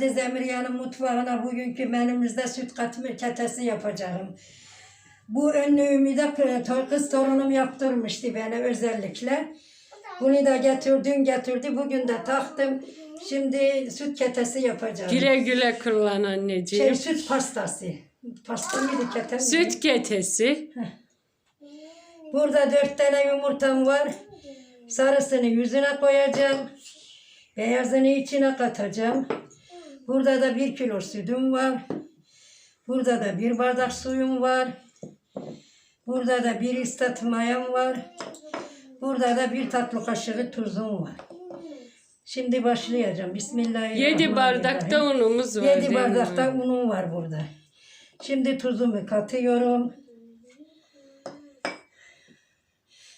geldi Zemriye'nin mutfağına bugünkü menümüzde süt katmer ketesi yapacağım. Bu önlüğümü de kı- kız torunum yaptırmıştı bana özellikle. Bunu da getirdim getirdi. Bugün de taktım. Şimdi süt ketesi yapacağım. Güle güle kullan anneciğim. Şey, süt pastası. Pasta mıydı kete miydi? Süt ketesi. Burada dört tane yumurtam var. Sarısını yüzüne koyacağım. Beyazını içine katacağım. Burada da bir kilo sütüm var. Burada da bir bardak suyum var. Burada da bir istat mayam var. Burada da bir tatlı kaşığı tuzum var. Şimdi başlayacağım. Bismillahirrahmanirrahim. Yedi bardakta unumuz var. Yedi mi? bardakta unum var burada. Şimdi tuzumu katıyorum.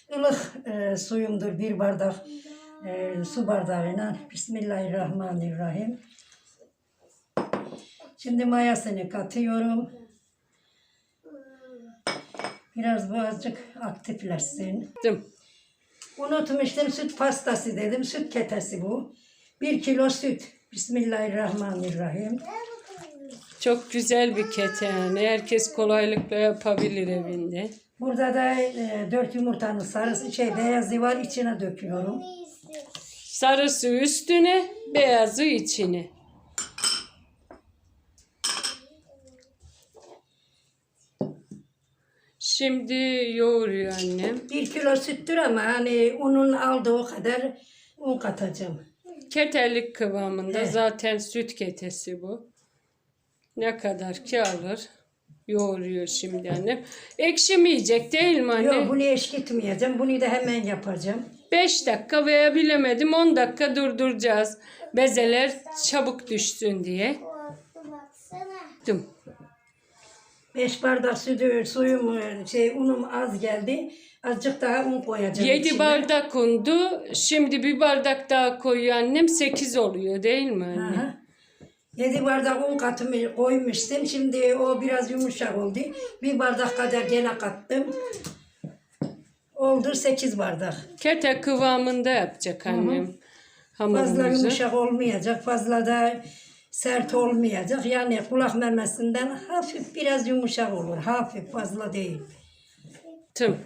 Ilık e, suyumdur bir bardak e, su bardağıyla. Bismillahirrahmanirrahim. Şimdi mayasını katıyorum. Biraz bu azıcık aktifleşsin. Unutmuştum süt pastası dedim. Süt ketesi bu. Bir kilo süt. Bismillahirrahmanirrahim. Çok güzel bir kete yani. Herkes kolaylıkla yapabilir evinde. Burada da e, dört yumurtanın sarısı şey beyazı var içine döküyorum. Sarısı üstüne, beyazı içine. Şimdi yoğuruyor annem. Bir kilo süttür ama hani unun aldığı kadar un katacağım. Keterlik kıvamında Evet. zaten süt ketesi bu. Ne kadar ki alır. Yoğuruyor şimdi annem. Ekşimeyecek değil mi anne? Yok bunu eşkitmeyeceğim. Bunu da hemen yapacağım. 5 dakika veya bilemedim 10 dakika durduracağız. Bezeler çabuk düşsün diye. Dım. Beş bardak sütü, suyum, şey unum az geldi. Azıcık daha un koyacağım 7 içine. bardak undu. Şimdi bir bardak daha koyuyor annem. 8 oluyor değil mi anne? Aha. Yedi bardak un katımı koymuştum. Şimdi o biraz yumuşak oldu. Bir bardak kadar gene kattım. Oldu sekiz bardak. Kete kıvamında yapacak annem Fazla hamurumuzu. yumuşak olmayacak, fazla da sert olmayacak. Yani kulak memesinden hafif biraz yumuşak olur. Hafif, fazla değil. Tım.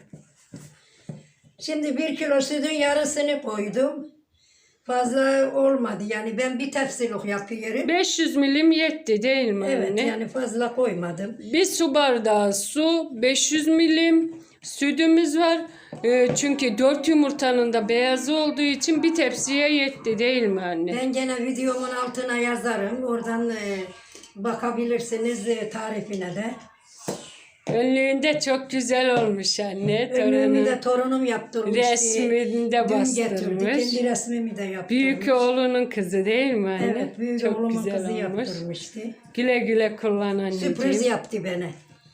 Şimdi bir kilo sütün yarısını koydum. Fazla olmadı. Yani ben bir tepsilik yapıyorum. 500 milim yetti değil mi Evet anne? yani fazla koymadım. Bir su bardağı su, 500 milim sütümüz var. Ee, çünkü 4 yumurtanın da beyazı olduğu için bir tepsiye yetti değil mi anne? Ben gene videomun altına yazarım. Oradan e, bakabilirsiniz e, tarifine de. Önlüğünde çok güzel olmuş anne. Önlüğümü Torunun de torunum yaptırmış. resmini de Dün bastırmış. Kendi resmimi de yaptırmış. Büyük oğlunun kızı değil mi anne? Evet, büyük çok oğlumun güzel kızı olmuş. yaptırmıştı. Güle güle kullan anneciğim. Sürpriz yaptı bana.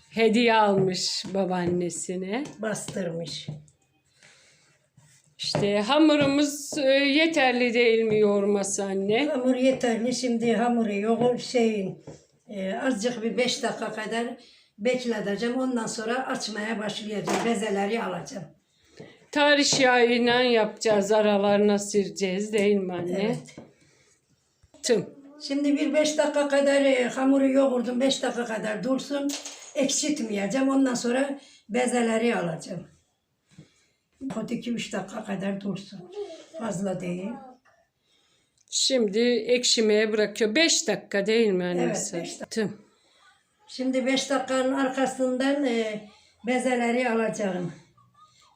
Hediye almış babaannesine. Bastırmış. İşte hamurumuz e, yeterli değil mi yoğurması anne? Hamur yeterli. Şimdi hamuru yoğur şeyin e, azıcık bir 5 dakika kadar bekleteceğim. Ondan sonra açmaya başlayacağım. Bezeleri alacağım. Tarih yağıyla yapacağız, aralarına süreceğiz değil mi anne? Evet. Tım. Şimdi bir 5 dakika kadar e, hamuru yoğurdum. 5 dakika kadar dursun. Ekşitmeyeceğim. Ondan sonra bezeleri alacağım. 2-3 dakika kadar dursun. Fazla değil. Şimdi ekşimeye bırakıyor. 5 dakika değil mi anne? Evet, beş dakika. Tım. Şimdi 5 dakikanın arkasından e, bezeleri alacağım.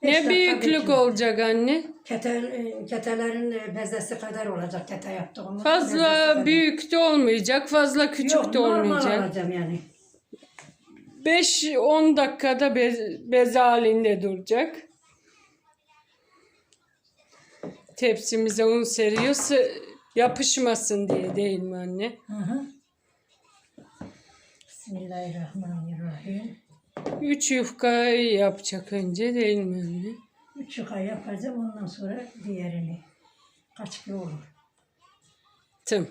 Beş Ne dakika büyüklük bekle. olacak anne? Kete, e, ketelerin e, bezesi kadar olacak kete yaptığım. Fazla büyük de olmayacak, fazla küçük Yok, de normal olmayacak. alacağım yani. 5-10 dakikada bez, bez halinde duracak. Tepsimize un seriyor sı- yapışmasın diye değil mi anne? Hı hı. Bismillahirrahmanirrahim. 3 yufka yapacak önce değil mi anne? Üç yıka yapacağım ondan sonra diğerini. Kaç kilo olur. Tım.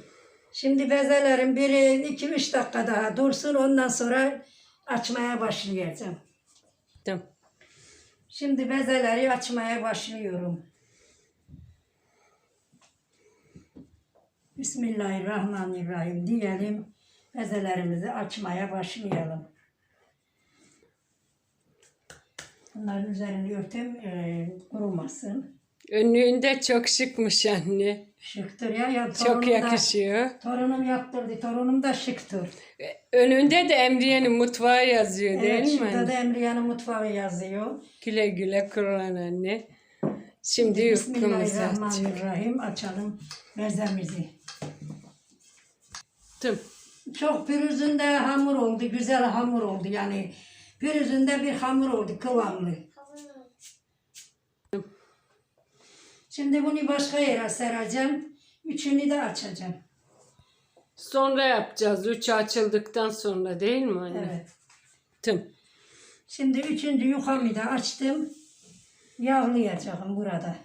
Şimdi bezelerin biri iki üç dakika daha dursun ondan sonra açmaya başlayacağım. Tım. Şimdi bezeleri açmaya başlıyorum. Bismillahirrahmanirrahim diyelim. Bezelerimizi açmaya başlayalım. Bunların üzerini örtüm e, kurumasın. Önlüğünde çok şıkmış anne. Şıktır ya. ya Çok torunum da- yakışıyor. torunum yaptırdı. Torunum da şıktır. Önünde de Emriye'nin mutfağı yazıyor Evet, değil mi şurada anne? da Emriye'nin mutfağı yazıyor. Güle güle kurulan anne. Şimdi yufkamızı atacağım. Bismillahirrahmanirrahim. Açalım bezemizi. Çok pürüzünde hamur oldu. Güzel hamur oldu. Yani pürüzünde bir hamur oldu. Kıvamlı. Şimdi bunu başka yere sereceğim. Üçünü de açacağım. Sonra yapacağız. Üç açıldıktan sonra değil mi anne? Evet. Tım. Şimdi üçüncü yufamı da açtım. Yağlayacağım burada.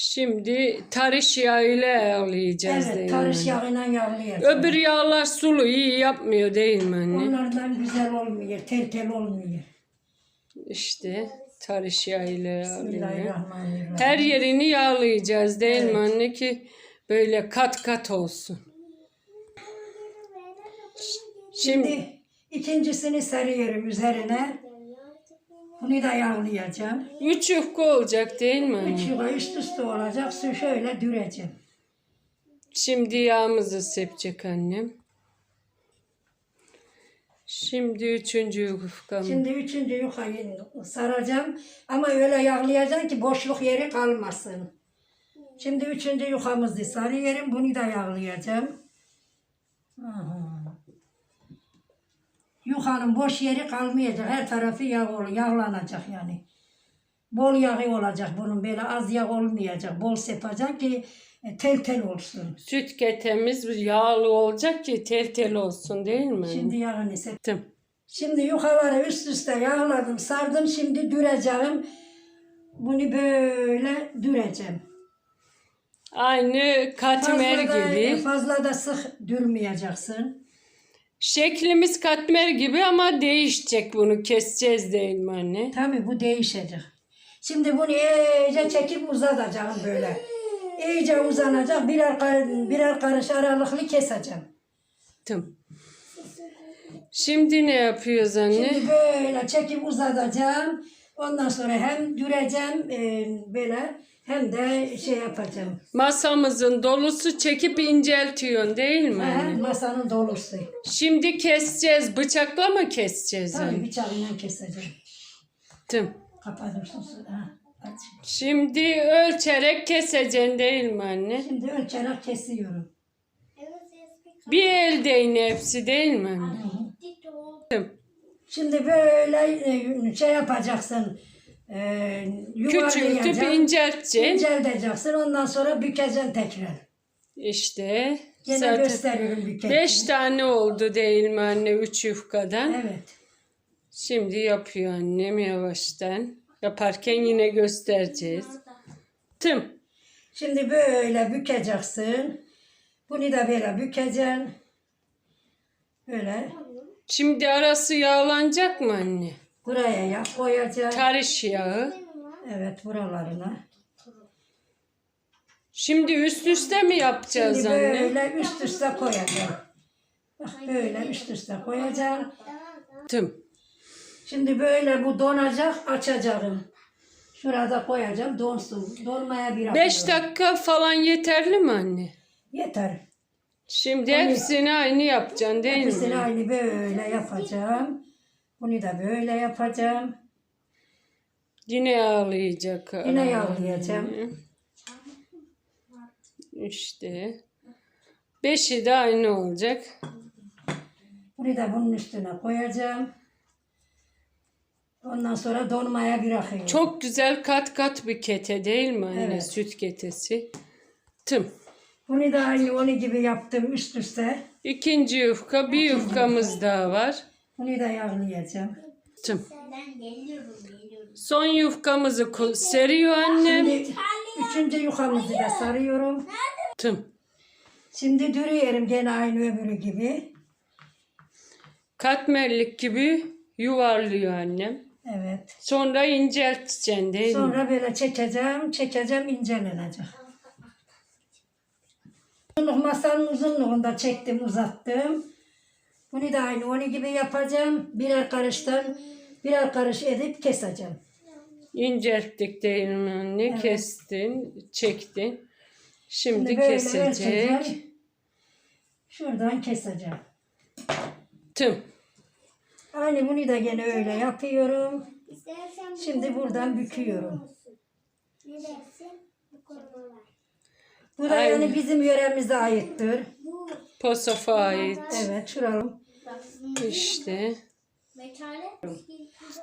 Şimdi tarış yağıyla yağlayacağız Evet, değil tarış mi? yağıyla yağlayacağım. Öbür yağlar sulu iyi yapmıyor değil mi anne? Onlardan güzel olmuyor, tel tel olmuyor. İşte tarış yağıyla yağlıyor. Bismillahirrahmanirrahim. Her yerini yağlayacağız değil mi anne ki böyle kat kat olsun. Şimdi Şimdi ikincisini seriyorum üzerine. Bunu da yağlayacağım. üç yufka olacak değil mi? Üç yuva üst üste olacak. Su şöyle düreceğim. Şimdi yağımızı sepecek annem. Şimdi üçüncü yufkamı. Şimdi üçüncü yufayı saracağım. Ama öyle yağlayacağım ki boşluk yeri kalmasın. Şimdi üçüncü yufamızı sarıyorum. Bunu da yağlayacağım. Aha. Yukanın boş yeri kalmayacak. Her tarafı yağ ol- yağlanacak yani. Bol yağı olacak bunun. Böyle az yağ olmayacak. Bol sepacak ki e, tel tel olsun. Süt ketemiz yağlı olacak ki tel tel olsun değil mi? Şimdi yağını sep. Tım. Şimdi yukarıları üst üste yağladım, sardım. Şimdi düreceğim. Bunu böyle düreceğim. Aynı katmer Fazla da, gibi. fazla da sık dürmeyeceksin. Şeklimiz katmer gibi ama değişecek bunu keseceğiz değil mi anne? Tabii bu değişecek. Şimdi bunu iyice çekip uzatacağım böyle. İyice uzanacak. Birer, kar- birer karış aralıklı keseceğim. Tım. Şimdi ne yapıyoruz anne? Şimdi böyle çekip uzatacağım. Ondan sonra hem düreceğim e, böyle hem de şey yapacağım. Masamızın dolusu çekip inceltiyorsun değil mi Aha, anne? masanın dolusu. Şimdi keseceğiz. Bıçakla mı keseceğiz Tabii anne? bıçağıyla keseceğim. Tım. Kapatırsın. Ha, aç. Şimdi ölçerek keseceksin değil mi anne? Şimdi ölçerek kesiyorum. Bir eldeyin hepsi değil mi anne? Tım. Şimdi böyle e, şey yapacaksın. E, Küçültüp incelteceksin. İncelteceksin. Ondan sonra bükeceksin tekrar. İşte Gene zaten gösteriyorum bükerken. beş tane oldu değil mi anne üç yufkadan? Evet. Şimdi yapıyor annem yavaştan. Yaparken yine göstereceğiz. Tım. Şimdi böyle bükeceksin. Bunu da böyle bükeceksin. Böyle. Şimdi arası yağlanacak mı anne? Buraya yağ koyacaksın. Tarış yağı. Evet buralarına. Şimdi üst üste mi yapacağız Şimdi anne? böyle üst üste koyacağım. Bak böyle üst üste koyacağım. Tım. Şimdi böyle bu donacak açacağım. Şurada koyacağım donsun. Donmaya bir 5 dakika falan yeterli mi anne? Yeter. Şimdi hepsini aynı yapacaksın değil Hepsini mi? aynı böyle yapacağım. Bunu da böyle yapacağım. Yine yağlayacak. Yine yağlayacağım. İşte. Beşi de aynı olacak. Bunu da bunun üstüne koyacağım. Ondan sonra donmaya bırakıyorum. Çok güzel kat kat bir kete değil mi anne? Evet. Süt ketesi. Tım. Bunu da aynı onun gibi yaptım üst üste. İkinci yufka, bir yufkamız daha var. Bunu da yağlayacağım. Tım. Son yufkamızı ko- seriyor annem. Şimdi üçüncü yufamızı da sarıyorum. Tım. Şimdi dürüyorum gene aynı öbürü gibi. Katmerlik gibi yuvarlıyor annem. Evet. Sonra incelteceksin değil mi? Sonra böyle çekeceğim, çekeceğim incelenecek. Uzunluk masanın uzunluğunda çektim uzattım. Bunu da aynı onu gibi yapacağım. Birer karıştan birer karış edip keseceğim. İncelttik mi anne? Kestin, çektin. Şimdi, Şimdi kesecek. ölçeceğim. Şuradan keseceğim. Tım. Aynı bunu da gene öyle yapıyorum. Şimdi buradan büküyorum. Ne dersin? Bu konular. Bu da Aynen. yani bizim yöremize aittir. Posof'a ait. Evet şuralım. İşte.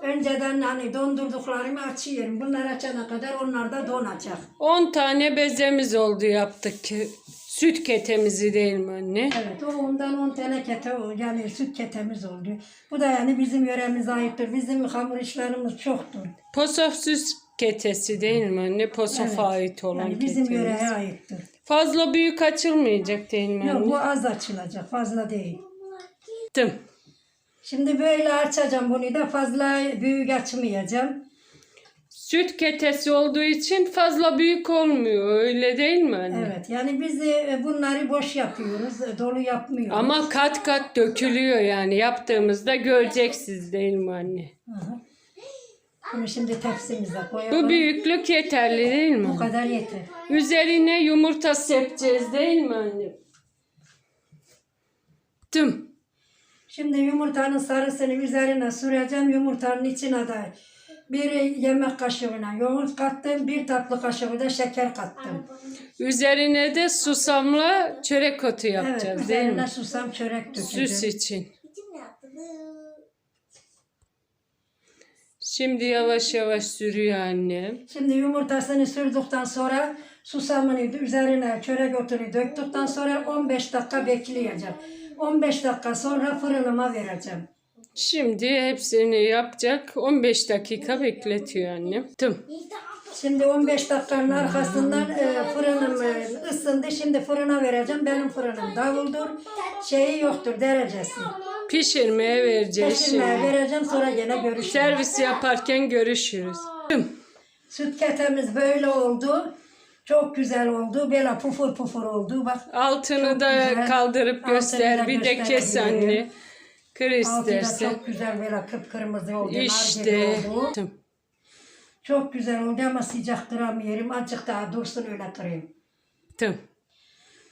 Önceden hani dondurduklarımı açıyorum. Bunlar açana kadar onlar da donacak. 10 tane bezemiz oldu yaptık. ki. Süt ketemizi değil mi anne? Evet o ondan 10 tane kete yani süt ketemiz oldu. Bu da yani bizim yöremize aittir. Bizim hamur işlerimiz çoktur. Posof süt ketesi değil mi anne? Posof'a ait olan Yani bizim ketemiz. yöreye aittir. Fazla büyük açılmayacak değil mi Yok anne? bu az açılacak fazla değil. Tım. Şimdi böyle açacağım bunu da fazla büyük açmayacağım. Süt ketesi olduğu için fazla büyük olmuyor. Öyle değil mi anne? Evet yani biz e, bunları boş yapıyoruz. e, Dolu yapmıyoruz. Ama kat kat dökülüyor yani. Yaptığımızda göreceksiniz değil mi anne? Hı hı. Bunu şimdi tepsimize koyalım. Bu büyüklük yeterli değil mi? Bu kadar yeter. Üzerine yumurta sepeceğiz değil mi anne? Tım. Şimdi yumurtanın sarısını üzerine süreceğim. Yumurtanın içine de bir yemek kaşığına yoğurt kattım. Bir tatlı kaşığı da şeker kattım. Üzerine de susamla çörek otu yapacağız Evet değil üzerine mi? susam çörek dökeceğim. Süs için. kim yaptı? Bu. Şimdi yavaş yavaş sürüyor annem. Şimdi yumurtasını sürdükten sonra susamını üzerine çörek otunu döktükten sonra 15 dakika bekleyeceğim. 15 dakika sonra fırınıma vereceğim. Şimdi hepsini yapacak. 15 dakika bekletiyor annem. Tım. Şimdi 15 dakikanın arkasından e, fırınım e, ısındı. Şimdi fırına vereceğim. Benim fırınım davuldur. Şeyi yoktur derecesi. Pişirmeye vereceğiz Peşinmeye şimdi. vereceğim sonra gene görüşürüz. Servis yaparken görüşürüz. Süt ketemiz böyle oldu. Çok güzel oldu. Böyle pufur pufur oldu. Bak Altını Çok da güzel. kaldırıp Altını göster. da Bir de kes gösterebilirim. anne. Kır altı da istersen. çok güzel böyle kıpkırmızı oldu. nar gibi İşte. oldu. Çok güzel oldu ama sıcak kıramıyorum. Azıcık daha dursun öyle kırayım. Tım.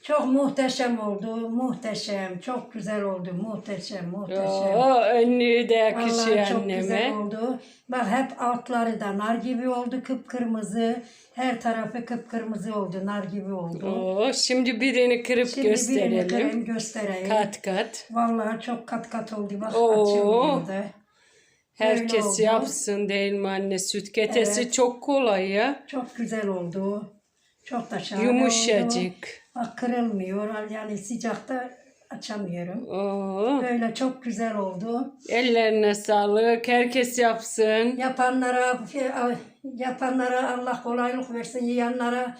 Çok muhteşem oldu. Muhteşem. Çok güzel oldu. Muhteşem. Muhteşem. Oo, önlüğü de yakışıyor Vallahi çok güzel oldu. Bak hep altları da nar gibi oldu kıpkırmızı. Her tarafı kıpkırmızı oldu. Nar gibi oldu. Oo, şimdi birini kırıp Şimdi birini gösterelim. kırayım göstereyim. Kat kat. Vallahi çok kat kat oldu. Bak Oo. açılıyor da. Herkes oldu. yapsın değil mi anne? Süt ketesi Evet. çok kolay ya. Çok güzel oldu. Çok da şahane oldu. Yumuşacık. Bak kırılmıyor. Yani sıcakta açamıyorum. Oo, Böyle çok güzel oldu. ellerine sağlık. Herkes yapsın. Yapanlara yapanlara Allah kolaylık versin. Yiyenlere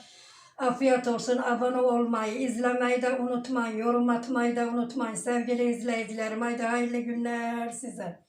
afiyet olsun. Abone olmayı, izlemeyi de unutmayın. Yorum atmayı da unutmayın. Sevgili izleyicilerim haydi hayırlı günler size.